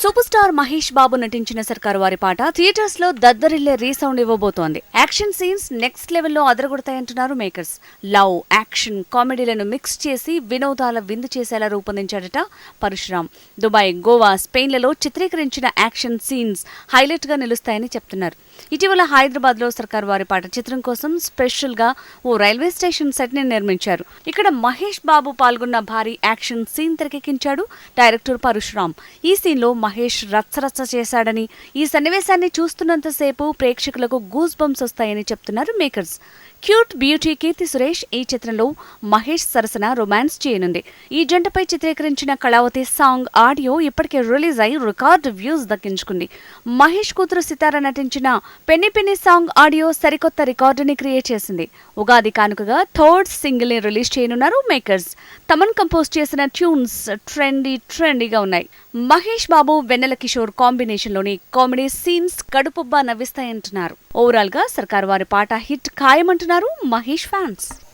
Super star Mahesh Babu నటించిన సర్కారు వారి పాట థియేటర్స్లో దద్దరిల్లే రీసౌండ్ ఇవ్వబోతోంది. యాక్షన్ సీన్స్ నెక్స్ట్ లెవెల్లో అదరగొడతాయంటున్నారు మేకర్స్. లవ్ యాక్షన్ కామెడీలను మిక్స్ చేసి వినోదాల విందు చేసేలా రూపొందించాడట పరశురామ్ దుబాయ్ గోవా స్పెయిన్లలో చిత్రీకరించిన యాక్షన్ సీన్స్ హైలైట్గా నిలుస్తాయని చెప్తున్నారు. ఇటీవల హైదరాబాద్లో సర్కార్ వారి పాట చిత్రం కోసం స్పెషల్గా ఓ రైల్వే స్టేషన్ సెట్ని నిర్మించారు. ఇక్కడ మహేష్ బాబు పాల్గొన్న భారీ యాక్షన్ సీన్ తెరకెక్కించాడు డైరెక్టర్ పరశురామ్ ఈ సీన్లో మహేష్ రచ్చరచ్చ చేశాడని ఈ సన్నివేశాన్ని చూస్తున్నంతసేపు ప్రేక్షకులకు గూస్ బంప్స్ వస్తాయని చెప్తున్నారు makers. Cute beauty Keerthy Suresh ఈ చిత్రంలో మహేష్ సరసన రొమాన్స్ చేయనుంది. ఈ జంటపై చిత్రీకరించిన కళావతి సాంగ్ ఆడియో ఇప్పటికే రిలీజ్ అయి రికార్డు వ్యూస్ దక్కించుకుంది. మహేష్ కూతురు సితార నటించిన పెన్ని పెన్ని సాంగ్ ఆడియో సరికొత్త రికార్డుని క్రియేట్ చేసింది. ఉగాది కానుకగా థర్డ్ సింగిల్ని రిలీజ్ చేయనున్నారు మేకర్స్. తమన్ కంపోజ్ చేసిన ట్యూన్స్ ట్రెండీ ట్రెండీగా ఉన్నాయి. మహేష్ బాబు వెన్నెల కిషోర్ కాంబినేషన్లోని కామెడీ సీన్స్ కడుపుబ్బా నవ్విస్తాయంటున్నారు. ఓవరాల్గా సర్కార్ వారి పాట హిట్ ఖాయమంటున్నారు మహేష్ ఫ్యాన్స్.